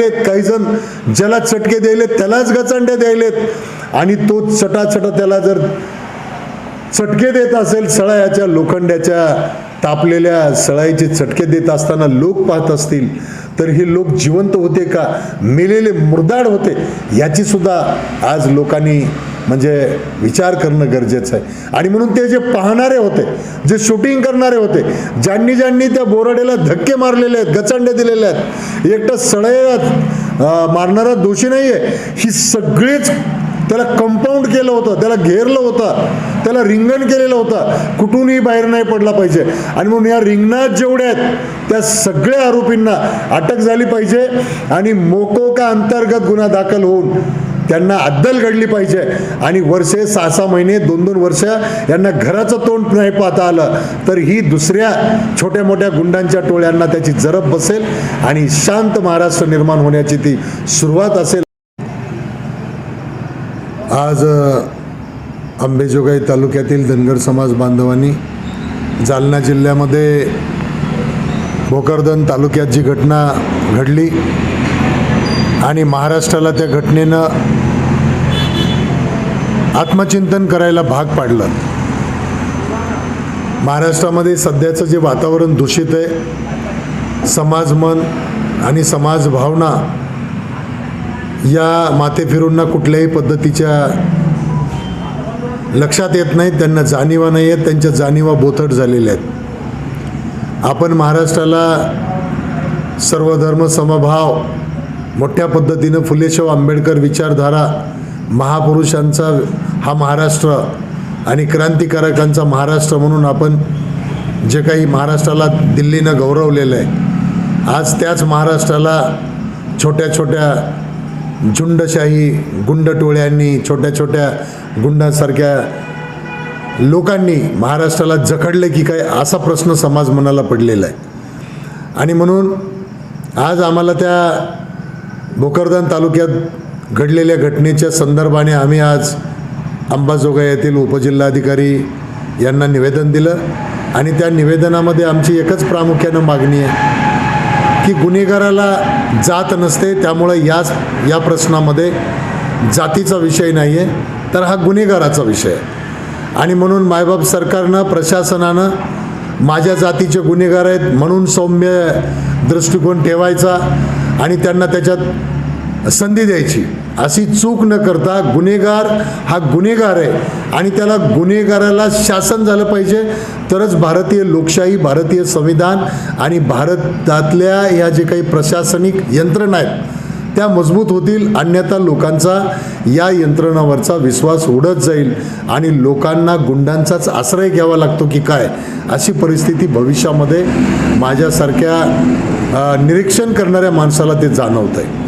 काही जण ज्याला चटके द्यायलेत त्यालाच गचंडे द्यायलेत. आणि तो चटाचटा त्याला जर चटके देत असेल सळायाच्या लोखंड्याच्या तापलेल्या सळाईचे चटके देत असताना लोक पाहत असतील तर हे लोक जिवंत होते का? मेलेले मुर्दाड होते. याची सुद्धा आज लोकांनी म्हणजे विचार करणं गरजेचं आहे. आणि म्हणून ते जे पाहणारे होते जे शूटिंग करणारे होते ज्यांनी ज्यांनी त्या बोराडेला धक्के मारलेले आहेत गचंडे दिलेले आहेत एकटं सळया मारणारा दोषी नाही आहे ही सगळीच त्याला कंपाऊंड केलं होतं त्याला घेरलं होतं त्याला रिंगण केलेलं होतं. कुठूनही बाहेर नाही पडला पाहिजे. आणि म्हणून या रिंगणात जेवढ्या आहेत त्या सगळ्या आरोपींना अटक झाली पाहिजे. आणि मोकोका अंतर्गत गुन्हा दाखल होऊन त्यांना अद्दल घडली पाहिजे. आणि वर्षे सहा सहा महिने दोन दोन वर्ष यांना घराचं तोंड नाही पाहता आलं तर ही दुसऱ्या छोट्या मोठ्या गुंडांच्या टोळ्यांना त्याची जरब बसेल आणि शांत महाराष्ट्र निर्माण होण्याची ती सुरुवात असेल. आज अंबेजोगाई तालुक्यातील धनगर समाज बांधवांनी जालना जिल्ह्यामध्ये भोकरदन तालुक्यात जी घटना घडली आणि महाराष्ट्राला त्या घटनेनं आत्मचिंतन करायला भाग पाडलं. महाराष्ट्रामध्ये सध्याचं जे वातावरण दूषित आहे समाज मन आणि समाज भावना या मातेफिरूंना कुठल्याही पद्धतीच्या लक्षात येत नाहीत त्यांना जाणीवा नाही आहेत त्यांच्या जाणीवा बोथट झालेल्या आहेत. आपण महाराष्ट्राला सर्वधर्म समभाव मोठ्या पद्धतीनं फुलेशाव आंबेडकर विचारधारा महापुरुषांचा हा महाराष्ट्र आणि क्रांतिकारकांचा महाराष्ट्र म्हणून आपण जे काही महाराष्ट्राला दिल्लीनं गौरवलेलं आहे आज त्याच महाराष्ट्राला छोट्या छोट्या झुंडशाही गुंड टोळ्यांनी छोट्या छोट्या गुंडांसारख्या लोकांनी महाराष्ट्राला जखडले की काय असा प्रश्न समाज मनाला पडलेला आहे. आणि म्हणून आज आम्हाला त्या भोकरदान तालुक्यात घडलेल्या घटनेच्या संदर्भाने आम्ही आज अंबाजोगाई येथील उपजिल्हाधिकारी यांना निवेदन दिलं आणि त्या निवेदनामध्ये आमची एकच प्रामुख्यानं मागणी आहे की गुन्हेगाराला जात नसते त्यामुळं याच या प्रश्नामध्ये जातीचा विषय नाही आहे तर हा गुन्हेगाराचा विषय आहे. आणि म्हणून मायबाप सरकारनं प्रशासनानं माझ्या जातीचे गुन्हेगार आहेत म्हणून सौम्य दृष्टिकोन ठेवायचा. आणि त्यांना त्याच्यात संधी द्यायची. अशी चूक न करता गुन्हेगार हा गुन्हेगार आहे आणि त्याला गुन्हेगाराला शासन झालं पाहिजे. तरच भारतीय लोकशाही भारतीय संविधान आणि भारतातल्या या जे काही प्रशासनिक यंत्रणा आहेत त्या मजबूत होतील अन्यथा लोकांचा या यंत्रणावरचा विश्वास उडत जाईल आणि लोकांना गुंडांचाच आश्रय घ्यावा लागतो की काय अशी परिस्थिती भविष्यामध्ये माझ्यासारख्या निरीक्षण करणाऱ्या माणसाला ते जाणवत आहे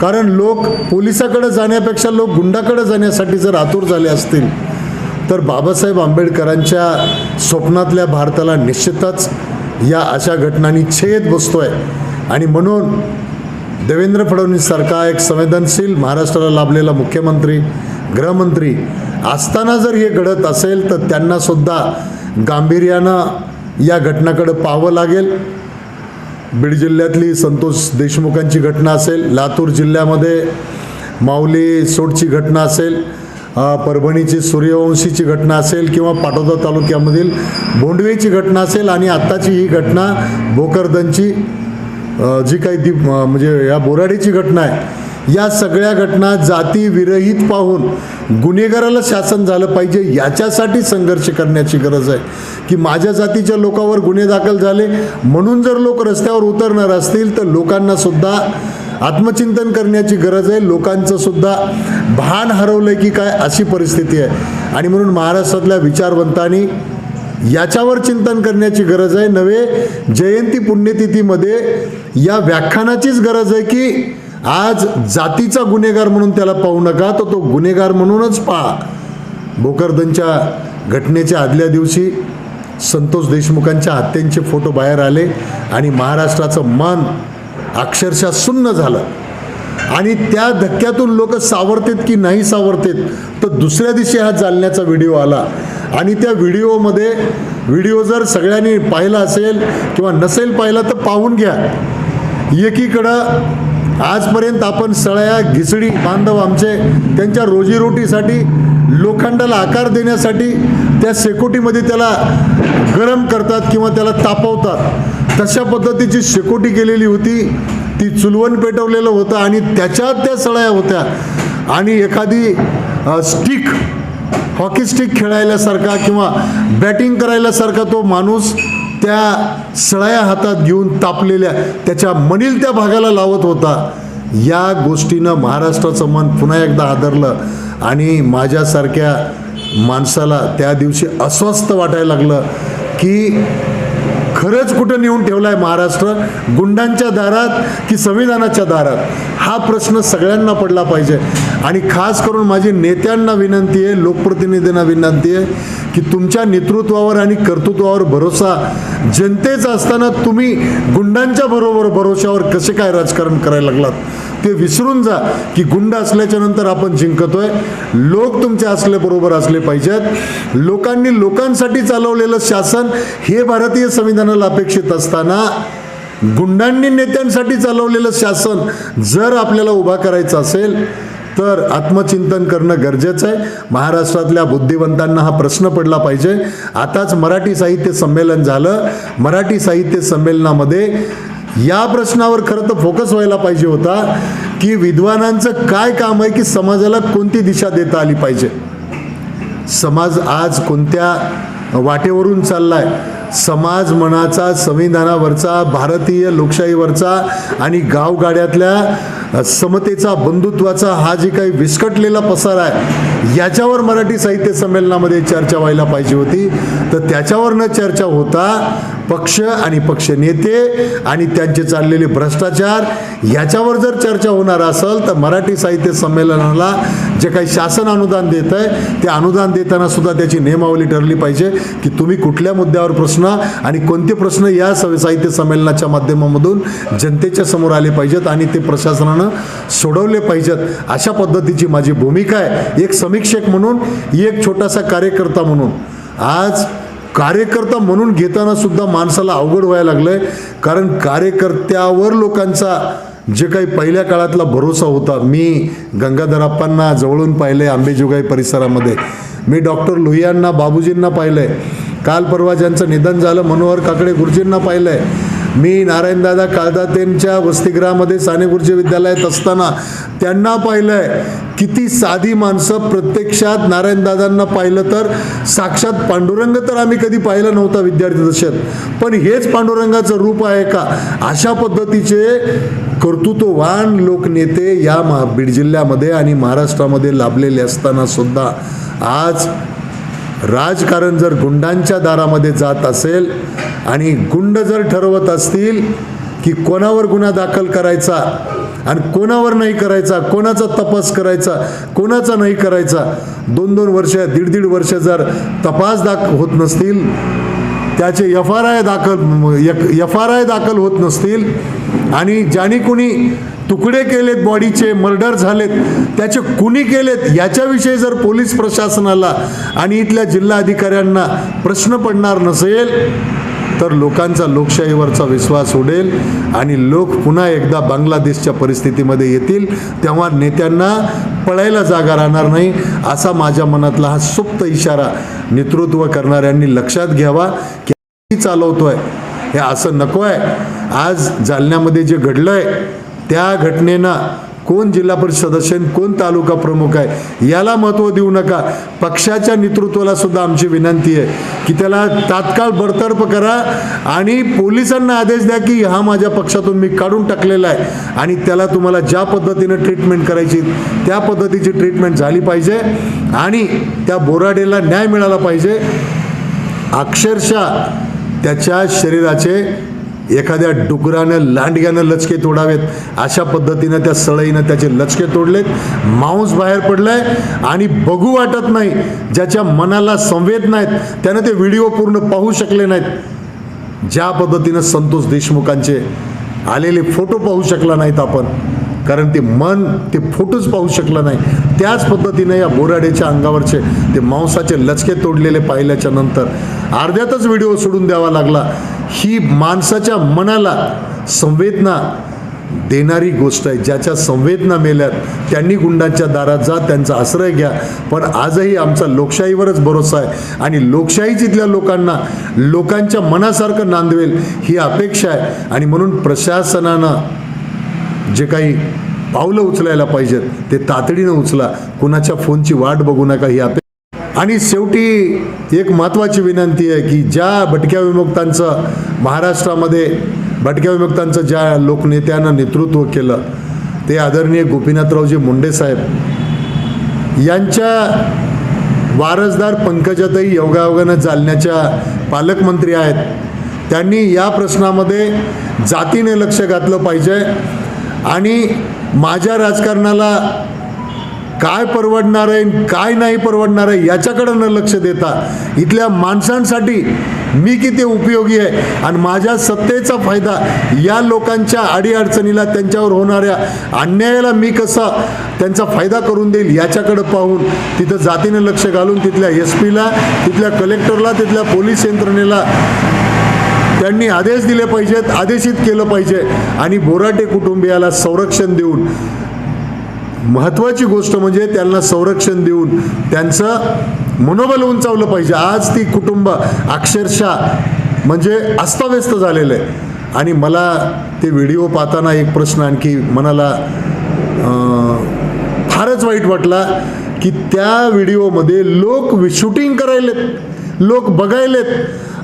कारण लोक पोलिसाकडे जाण्यापेक्षा लोक गुंडाकडे जाण्यासाठी जर आतुर झाले असतील तर बाबासाहेब आंबेडकरांच्या स्वप्नातल्या भारताला निश्चितच या अशा घटनांनी छेद बसतो आहे आणि म्हणून देवेंद्र फडणवीससारखा एक संवेदनशील महाराष्ट्राला लाभलेला मुख्यमंत्री गृहमंत्री असताना जर हे घडत असेल तर त्यांना सुद्धा गांभीर्यानं या घटनाकडे पाहावं लागेल. बीड जिल्ह्यातली संतोष देशमुखांची घटना असेल लातूर जिल्ह्यामध्ये माऊली सोडची घटना असेल परभणीची सूर्यवंशीची घटना असेल किंवा पाटोदा तालुक्यामधील भोंडवेची घटना असेल आणि आत्ताची ही घटना भोकरदनची जी काही दीप म्हणजे या बोराडीची घटना आहे या सगळ्या घटना जाती विरहित पाहून गुन्हेगाराला शासन झालं पाहिजे याच्यासाठी संघर्ष करण्याची गरज आहे. की माझ्या जातीच्या लोकांवर गुन्हे दाखल झाले म्हणून जर लोक रस्त्यावर उतरणार असतील तर लोकांना सुद्धा आत्मचिंतन करण्याची गरज आहे. लोकांचं सुद्धा भान हरवलं की काय अशी परिस्थिती आहे. आणि म्हणून महाराष्ट्रातल्या विचारवंतांनी याच्यावर चिंतन करण्याची गरज आहे. नव्हे जयंती पुण्यतिथीमध्ये या व्याख्यानाचीच गरज आहे की आज जातीचा गुन्हेगार म्हणून त्याला पाहू नका तर तो गुन्हेगार म्हणूनच पहा. भोकरदनच्या घटनेच्या आदल्या दिवशी संतोष देशमुखांच्या हत्यांचे फोटो बाहेर आले आणि महाराष्ट्राचं मन अक्षरशः सुन्न झालं. आणि त्या धक्क्यातून लोक सावरतेत की नाही सावरतेत तर दुसऱ्या दिवशी हा जालण्याचा व्हिडिओ आला. आणि त्या व्हिडिओमध्ये व्हिडिओ जर सगळ्यांनी पाहिला असेल किंवा नसेल पाहिला तर पाहून घ्या. एकीकडं आजपर्यंत आपण सळया घिसडी बांधव आमचे त्यांच्या रोजीरोटीसाठी लोखंडाला आकार देण्यासाठी त्या शेकोटीमध्ये त्याला गरम करतात किंवा त्याला तापवतात. तशा पद्धतीची शेकोटी केलेली होती. ती चुलवण पेटवलेलं होतं आणि त्याच्यात त्या सळया होत्या. आणि एखादी स्टिक हॉकी स्टिक खेळायल्यासारखा किंवा बॅटिंग करायल्यासारखा तो माणूस त्या सळया हातात घेऊन तापलेल्या त्याच्या मनील त्या भागाला लावत होता. या गोष्टीनं महाराष्ट्राचं मन पुन्हा एकदा आदरलं आणि माझ्यासारख्या माणसाला त्या दिवशी अस्वस्थ वाटायला लागलं की खरंच कुठं नेऊन ठेवलाय महाराष्ट्र? गुंडांच्या दारात की संविधानाच्या दारात? हा प्रश्न सगळ्यांना पडला पाहिजे. आणि खास करून माझी नेत्यांना विनंती आहे लोकप्रतिनिधींना विनंती आहे की तुमच्या नेतृत्वावर आणि कर्तृत्वावर भरोसा. जनतेचा असताना तुम्ही गुंडांच्या बरोबर भरोशावर कसे काय राजकारण करायला लागलात? ते विसरून जा की गुंड असल्याच्या नंतर आपण जिंकतोय. लोक तुमच्या असल्याबरोबर असले पाहिजेत. लोकांनी लोकांसाठी चालवलेलं शासन हे भारतीय संविधानाला अपेक्षित असताना गुंडांनी नेत्यांसाठी चालवलेलं शासन जर आपल्याला उभा करायचं असेल तर आत्मचिंतन करणं गरजेचं आहे. महाराष्ट्रातल्या बुद्धिवंतांना हा प्रश्न पडला पाहिजे. आताच मराठी साहित्य संमेलन झालं. मराठी साहित्य संमेलनामध्ये या प्रश्नावर खरं तर फोकस व्हायला पाहिजे होता की विद्वानांचं काय काम आहे की समाजाला कोणती दिशा देता आली पाहिजे? समाज आज कोणत्या वाटेवरून चाललाय? समाज मनाचा संविधानावरचा भारतीय लोकशाहीवरचा आणि गावगाड्यातल्या समतेचा बंधुत्वाचा हा जे काही विस्कटलेला पसार आहे याच्यावर मराठी साहित्य संमेलनामध्ये चर्चा व्हायला पाहिजे होती. तर त्याच्यावर न चर्चा होता पक्ष आणि पक्ष नेते आणि त्यांचे चाललेले भ्रष्टाचार याच्यावर जर चर्चा होणार असेल तर मराठी साहित्य संमेलनाला जे काही शासन अनुदान देत आहे ते अनुदान देताना सुद्धा त्याची नियमावली ठरली पाहिजे की तुम्ही कुठल्या मुद्द्यावर प्रश्न आणि कोणते प्रश्न या स- साहित्य संमेलनाच्या माध्यमामधून जनतेच्या समोर आले पाहिजेत आणि ते प्रशासनानं सोडवले पाहिजेत. अशा पद्धतीची माझी भूमिका आहे. एक समीक्षक म्हणून एक छोटासा कार्यकर्ता म्हणून. आज कार्यकर्ता म्हणून घेताना सुद्धा माणसाला अवघड व्हायला लागलं आहे कारण कार्यकर्त्यावर लोकांचा जे काही पहिल्या काळातला भरोसा होता मी गंगाधरप्पांना जवळून पाहिले आंबेजोगाई परिसरामध्ये. मी डॉक्टर लोहियांना बाबूजींना पाहिलं आहे काल परवा ज्यांचं निधन झालं मनोहर काकडे गुरुजींना पाहिलं आहे मी नारायणदादा काळदातेंच्या वसतिगृहामध्ये साने विद्यालयात असताना त्यांना पाहिलंय किती साधी माणसं प्रत्यक्षात नारायणदादांना पाहिलं तर. साक्षात पांडुरंग तर आम्ही कधी पाहिलं नव्हता विद्यार्थी दशेत पण हेच पांडुरंगाचं रूप आहे का? अशा पद्धतीचे कर्तृत्ववान लोकनेते या मा बीड जिल्ह्यामध्ये आणि महाराष्ट्रामध्ये लाभलेले असताना सुद्धा आज राजकारण जर गुंडांच्या दारामध्ये जात असेल आणि गुंड जर ठरवत असतील की कोणावर गुन्हा दाखल करायचा आणि कोणावर नाही करायचा कोणाचा तपास करायचा कोणाचा नाही करायचा दोन दोन वर्ष दीड दीड वर्ष जर तपास दाख होत नसतील त्याचे एफ आर आय दाखल एफ आर आय दाखल होत नसतील आणि ज्याने कुणी तुकडे केलेत बॉडीचे मर्डर झालेत त्याचे कुणी केलेत याच्याविषयी जर पोलीस प्रशासनाला आणि इथल्या जिल्हा अधिकाऱ्यांना प्रश्न पडणार नसेल तर लोकांचा लोकशाहीवरचा विश्वास उडेल आणि लोक पुन्हा एकदा बांगलादेशच्या परिस्थितीमध्ये येतील तेव्हा नेत्यांना पळायला जागा राहणार नाही असा माझ्या मनातला हा सुप्त इशारा नेतृत्व करणाऱ्यांनी लक्षात घ्यावा. की चालवतोय हे असं नको आहे आज जालन्यामध्ये जे घडलं आहे त्या घटनेनं कोण जिल्हा परिषद सदस्य कोण तालुका प्रमुख आहे याला महत्त्व देऊ नका. पक्षाच्या नेतृत्वाला सुद्धा आमची विनंती आहे की त्याला तात्काळ बडतर्फ करा आणि पोलिसांना आदेश द्या की हा माझ्या पक्षातून मी काढून टाकलेला आहे आणि त्याला तुम्हाला ज्या पद्धतीनं ट्रीटमेंट करायची त्या पद्धतीची ट्रीटमेंट झाली पाहिजे आणि त्या बोराडेला न्याय मिळाला पाहिजे. अक्षरशः त्याच्या शरीराचे एखाद्या डुकरानं लांडग्यानं लचके तोडावेत. अशा पद्धतीनं त्या सळईनं त्याचे लचके तोडलेत. मांस बाहेर पडलाय आणि बघू वाटत नाही ज्याच्या मनाला संवेद नाहीत त्यानं ते व्हिडिओ पूर्ण पाहू शकले नाहीत. ज्या पद्धतीनं संतोष देशमुखांचे आलेले फोटो पाहू शकला नाहीत आपण. कारण ते मन ते फोटोच पाहू शकलं नाही. त्याच पद्धतीनं या बोराडेच्या अंगावरचे ते मांसाचे लचके तोडलेले पाहिल्याच्या नंतर अर्ध्यातच व्हिडिओ सोडून द्यावा लागला. ही माणसाच्या मनाला संवेदना देणारी गोष्ट आहे. ज्याच्या संवेदना मेल्यात त्यांनी गुंडांच्या दारात जा त्यांचा आश्रय घ्या. पण आजही आमचा लोकशाहीवरच भरोसा आहे. आणि लोकशाही जिथल्या लोकांना लोकांच्या मनासारखं नांदवेल ही अपेक्षा आहे. आणि म्हणून प्रशासनानं जे काही पावलं उचलायला पाहिजेत ते तातडीनं उचला. कुणाच्या फोनची वाट बघू नका ही अपेक्षा. आणि शेवटी एक महत्त्वाची विनंती आहे की ज्या भटक्या विमुक्तांचं महाराष्ट्रामध्ये भटक्या विमुक्तांचं ज्या लोकनेत्यानं नेतृत्व केलं ते आदरणीय गोपीनाथरावजी मुंडे साहेब. यांच्या वारसदार पंकजाताई योगायोगानं चालण्याच्या पालकमंत्री आहेत. त्यांनी या प्रश्नामध्ये जातीने लक्ष घातलं पाहिजे. आणि माझ्या राजकारणाला काय परवडणार आहे काय नाही परवडणार आहे याच्याकडं न लक्ष देता. इथल्या माणसांसाठी मी किती उपयोगी आहे आणि माझ्या सत्तेचा फायदा या लोकांच्या अडीअडचणीला त्यांच्यावर होणाऱ्या अन्यायाला मी कसा त्यांचा फायदा करून देईल याच्याकडं पाहून तिथं जातीनं लक्ष घालून तिथल्या एस पीला तिथल्या कलेक्टरला तिथल्या पोलीस यंत्रणेला त्यांनी आदेश दिले पाहिजेत आदेशित केलं पाहिजे. आणि बोराटे कुटुंबियाला संरक्षण देऊन महत्त्वाची गोष्ट म्हणजे त्यांना संरक्षण देऊन त्यांचं मनोबल उंचावलं पाहिजे. आज ती कुटुंब अक्षरशः म्हणजे अस्ताव्यस्त झालेलं आहे. आणि मला ते व्हिडिओ पाहताना एक प्रश्न आणखी मनाला फारच वाईट वाटला की त्या व्हिडिओमध्ये लोक शूटिंग करायलेत लोक बघायलेत.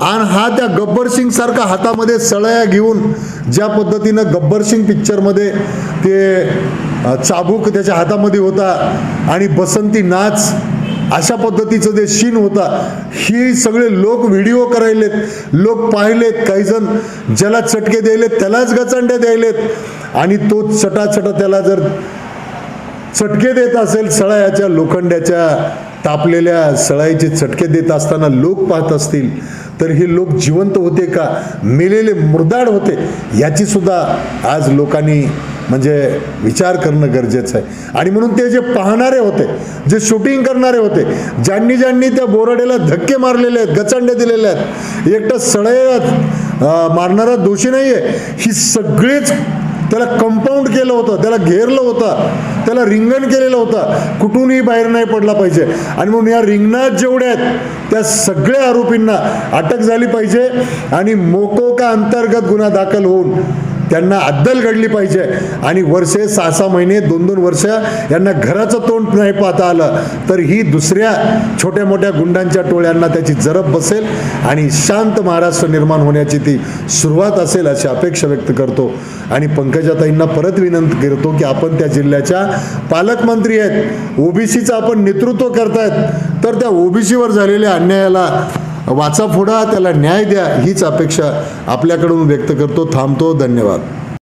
आणि हा त्या गब्बर सिंग सारखा हातामध्ये सळया घेऊन ज्या पद्धतीनं गब्बर सिंग पिक्चरमध्ये ते चाबूक त्याच्या हातामध्ये होता आणि बसंती नाच अशा पद्धतीचं जे शीन होता ही सगळे लोक व्हिडिओ करायलेत लोक पाहिलेत काही जण ज्याला चटके द्यायलेत त्यालाच गचांडे द्यायलेत आणि तो चटाचटा त्याला जर चटके देत असेल सळायाच्या लोखंड्याच्या तापलेल्या सळाईचे चटके देत असताना लोक पाहत असतील तर हे लोक जिवंत होते का? मेलेले मुरदाड होते. याची सुद्धा आज लोकांनी म्हणजे विचार करणं गरजेचं आहे. आणि म्हणून ते जे पाहणारे होते जे शूटिंग करणारे होते ज्यांनी ज्यांनी त्या बोराडेला धक्के मारलेले आहेत गचंडे दिलेले आहेत एकटं सळय मारणारा दोषी नाही आहे ही सगळीच त्याला कंपाऊंड केलं होतं त्याला घेरलं होतं त्याला रिंगण केलेलं होतं. कुठूनही बाहेर नाही पडला पाहिजे. आणि म्हणून या रिंगणात जेवढ्या आहेत त्या सगळ्या आरोपींना अटक झाली पाहिजे आणि मोकोका अंतर्गत गुन्हा दाखल होऊन त्यांना अद्दल घडली पाहिजे. आणि वर्षे सहा सहा महिने दोन दोन वर्ष यांना घराचं तोंड नाही पाहता आलं तर ही दुसऱ्या छोट्या मोठ्या गुंडांच्या टोळ्यांना त्याची जरब बसेल आणि शांत महाराष्ट्र निर्माण होण्याची ती सुरुवात असेल अशी अपेक्षा व्यक्त करतो. आणि पंकजाताईंना परत विनंती करतो की आपण त्या जिल्ह्याच्या पालकमंत्री आहेत ओबीसीचं आपण नेतृत्व करतायत तर त्या ओबीसीवर झालेल्या अन्यायाला वाचा फोडा त्याला न्याय द्या हीच अपेक्षा आपल्याकडून व्यक्त करतो थांबतो धन्यवाद.